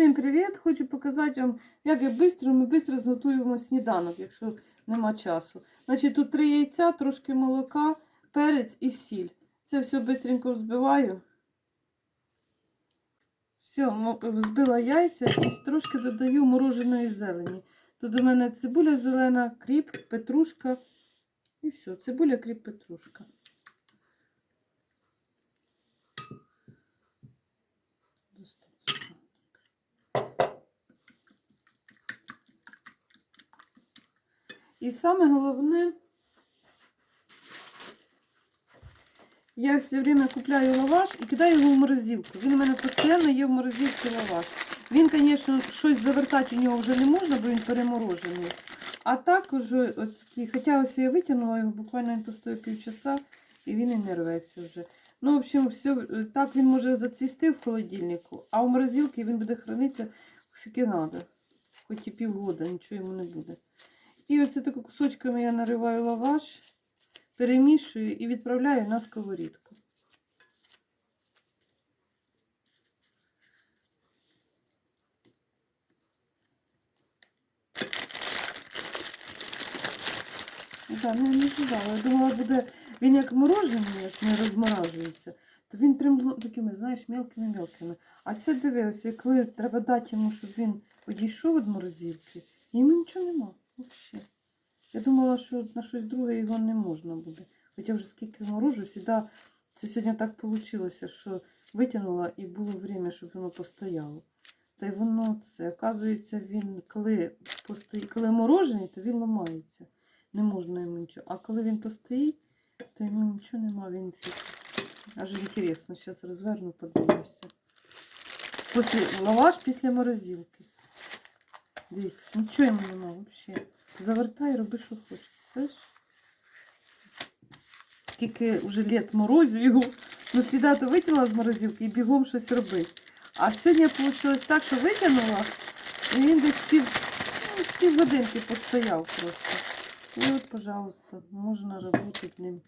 Всім привіт! Хочу показати вам, як я швидко, ми швидко зготуємо сніданок, якщо нема часу. Значить, тут три яйця, трошки молока, перець і сіль. Це все швидко взбиваю. Все, взбила яйця і трошки додаю мороженої зелені. Тут у мене цибуля зелена, кріп, петрушка. І все, цибуля, кріп, петрушка. І саме головне, я все время купляю лаваш і кидаю його в морозилку. Він у мене постійно є в морозилці лаваш. Він, звісно, щось завертати у нього вже не можна, бо він переморожений. А так уже, от хоча ось я витягнула його, буквально він постояв півчаса, і він і не рветься вже. Ну, в общем, все, так він може зацвісти в холодильнику, а в морозилці він буде хранитися скільки треба. Хоч і півгода, нічого йому не буде. І оце тако кусочками я нариваю лаваш, перемішую і відправляю на сковорідку. Да, ну не ждала. Я думала, буде він як морожений, як не розморажується, то він прям ну, такими, знаєш, мелкими-мелкими. А це диви, ось як коли треба дати йому, щоб він одійшов від морозилки, йому нічого нема. Взагалі. Я думала, що на щось друге його не можна буде. Хоча вже скільки морожу, завжди це сьогодні так вийшло, що витягнула і було время, щоб воно постояло. Та й воно це, оказується, він коли постоїть, коли морожений, то він ламається. Не можна йому нічого. А коли він постоїть, то йому нічого нема, він. Аж інтересно, зараз розверну, подивлюся. Після, лаваш після морозилки. Дивіться, нічого йому нема взагалі. Завертай, роби, що хочеш. Знаєш? Скільки вже літ морозю його, ну завжди то витягла з морозилки і бігом щось робити. А сьогодні вийшло так, що витягнула, і він десь пів, ну, пів годинки постояв просто. І от, пожалуйста, можна работать ним.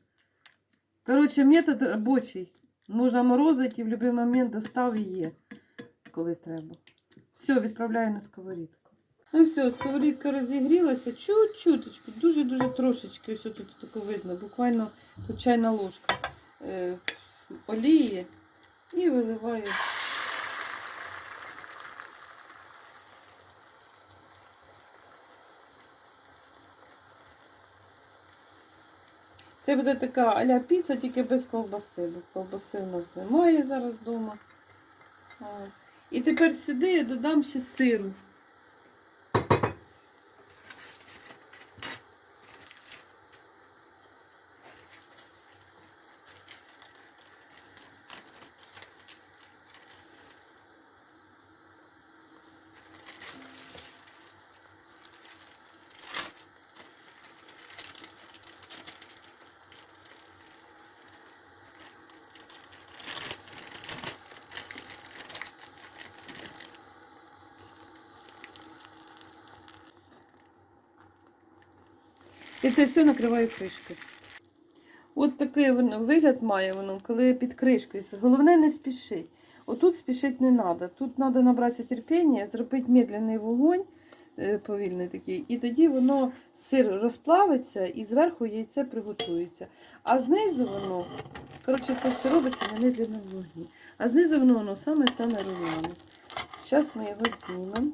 Коротше, метод робочий. Можна морозити і в будь-який момент достав і є, коли треба. Все, відправляю на сковорідку. Ну все, сковорідка розігрілася чуть-чуточку, дуже-дуже трошечки, ось тут таке видно, буквально тут чайна ложка е, олії і виливаю. Це буде така а-ля піца, тільки без ковбаси, бо ковбаси у нас немає зараз вдома. І тепер сюди я додам ще сиру. І це все накриваю кришкою. От такий вигляд має воно, коли під кришкою. Головне не спішить. Отут спішити не треба. Тут треба набратися терпіння, зробити медленний вогонь, е, повільний такий, і тоді воно сир розплавиться і зверху яйце приготується. А знизу воно, коротше, це все робиться на медленному вогні. А знизу воно воно саме-саме румяне. Зараз ми його знімемо.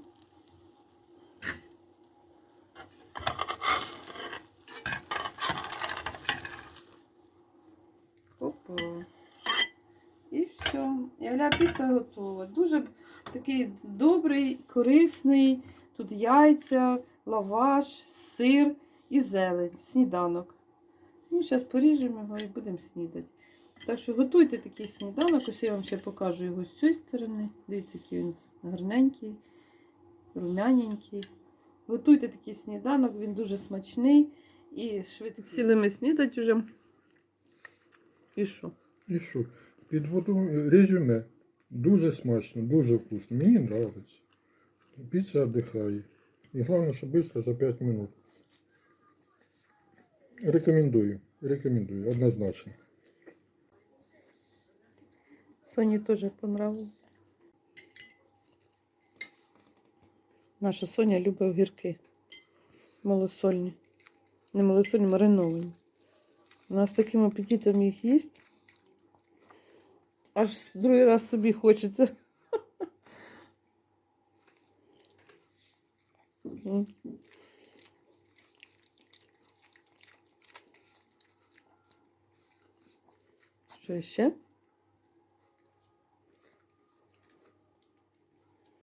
Опа. І все. І піца готова. Дуже такий добрий, корисний. Тут яйця, лаваш, сир і зелень, сніданок. Ну, зараз поріжемо його і будемо снідати. Так що готуйте такий сніданок. Ось я вам ще покажу його з цієї сторони. Дивіться, який він гарненький, румяненький. Готуйте такий сніданок, він дуже смачний і швидкий. Сіли ми снідати вже. І що? І що? Підводу резюме. Дуже смачно, дуже вкусно. Мені подобається. Піца віддихає. І головне, що швидко за 5 минут. Рекомендую. Рекомендую, однозначно. Соні теж понравилось. Наша Соня любить огірки. Малосольні. Не малосольні, мариновані. Вона з таким апетитом їх їсть. Аж другий раз собі хочеться. М. Що ще?